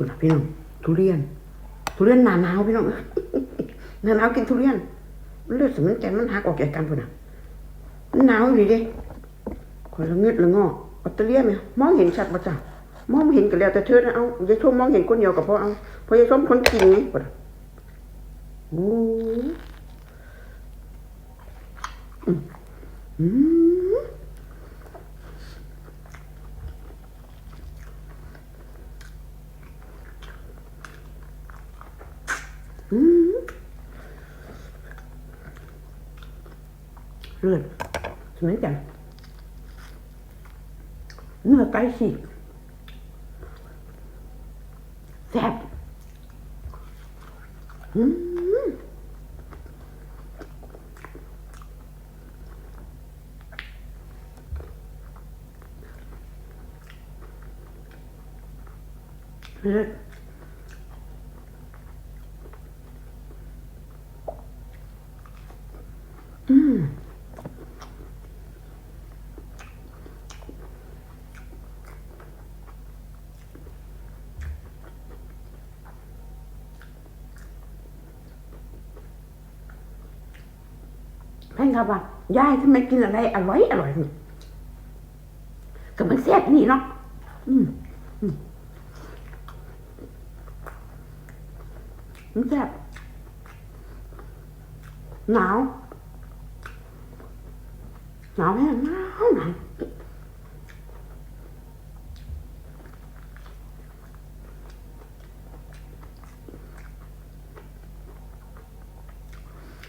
คุณพี่น้องทุเรียน ทุเรียนหนาหนาวพี่น้องหนาหนาวกินทุเรียนเลือดสมันแกนมันหักออกจากกันพุ่นน่ะมันหนาวอยู่ดิคนละเงืดละงอออสเตรเลียไหมมองเห็นชัดปะจ้ะมองเห็นกันแล้วแต่เธอนะเอายายชมมองเห็นคนเดียวกับพ่อเอาพราะยายชมคนกินไงปะโอ้อืมอืม เลือดสมัยกันเนื้อไก่ฉีกแซ่บอืมเลือด อืมแฟนครับว่ายายทำไมกินอะไรอร่อยอร่อยนี่ก็มันแซ่บนี่เนาะอืมมันแซ่บหนาว หนาวแห้งหนาวหนาว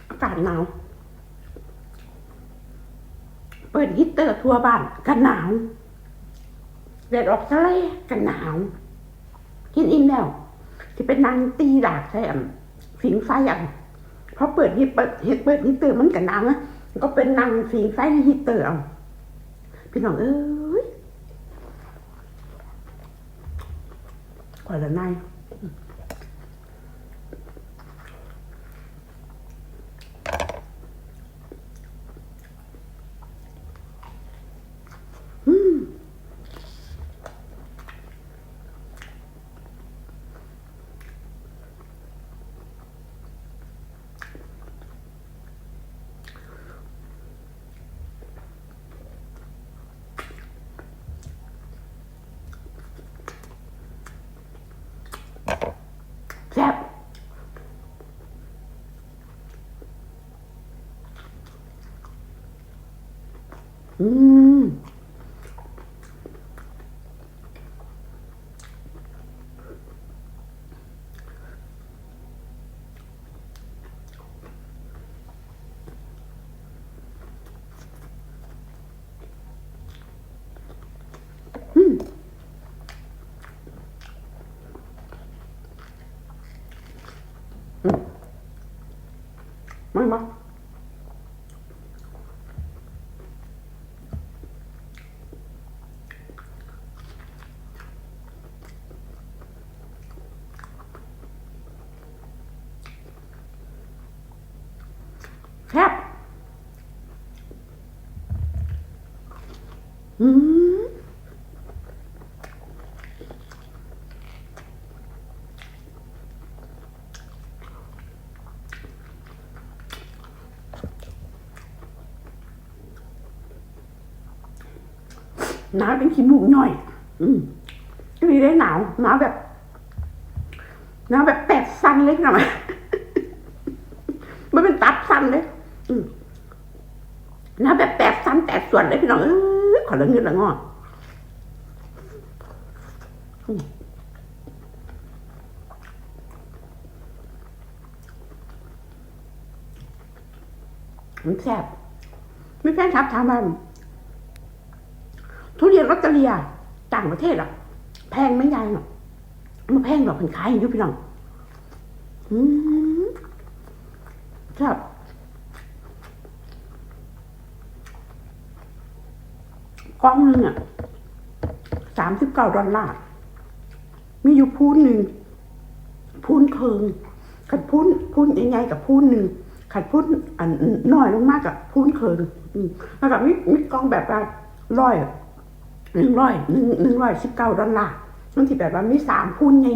อากาศหนาว เปิดฮีตเตอร์ทั่วบ้านกันหนาวแดดออกทะเลกันหนาวกินอิ่มแล้ว ที่เป็นนางตีดากใช่อะฝิงไฟอะเพราะเปิดฮีตเปิดฮีตเปิดฮีตเตอร์มันกันหนาวนะ ก็เป็นนางสิงไฟในฮิตเตอร์เอาพี่น้องเอ้ยกว่าละนายแซ่บ อืม มามาแซ่บอืม หนาวเป็นขี้มูกหน่อย อืมก็เลยได้หนาวหนาวแบบหนาวแบบแปดสั้นเล็กหน่อยมันเป็นตับสั้นเลยอืมหนาวแบบแปดสั้นแปดส่วนเลยพี่น้องเอ้ ยขอละเงินละงอมันแซ่บไม่แฟนทับถามว่าทุเรียนออสเตรเลียต่างประเทศอะ แพงไหม่ยายหรอกมันแพงหรอกเป็นขายอยู่พี่น้องอืมครับ กล้องหนึงอะสามสิบเก้าดอลลาร์ มีอยู่พูนหนึ่งพูนเคิงขัดพูนพูนใหญ่ๆกับพูนหนึ่งขัดพูนอันน้อยลงมากกับพูนเคิงอืมแล้วก็มีมีกล้องแบบว่าร้อยหนึ่งร้อยหนึ่งหนึ่งร้อยสิบเก้าดอลลาร์บางทีแบบว่ามีสามพูนใหญ่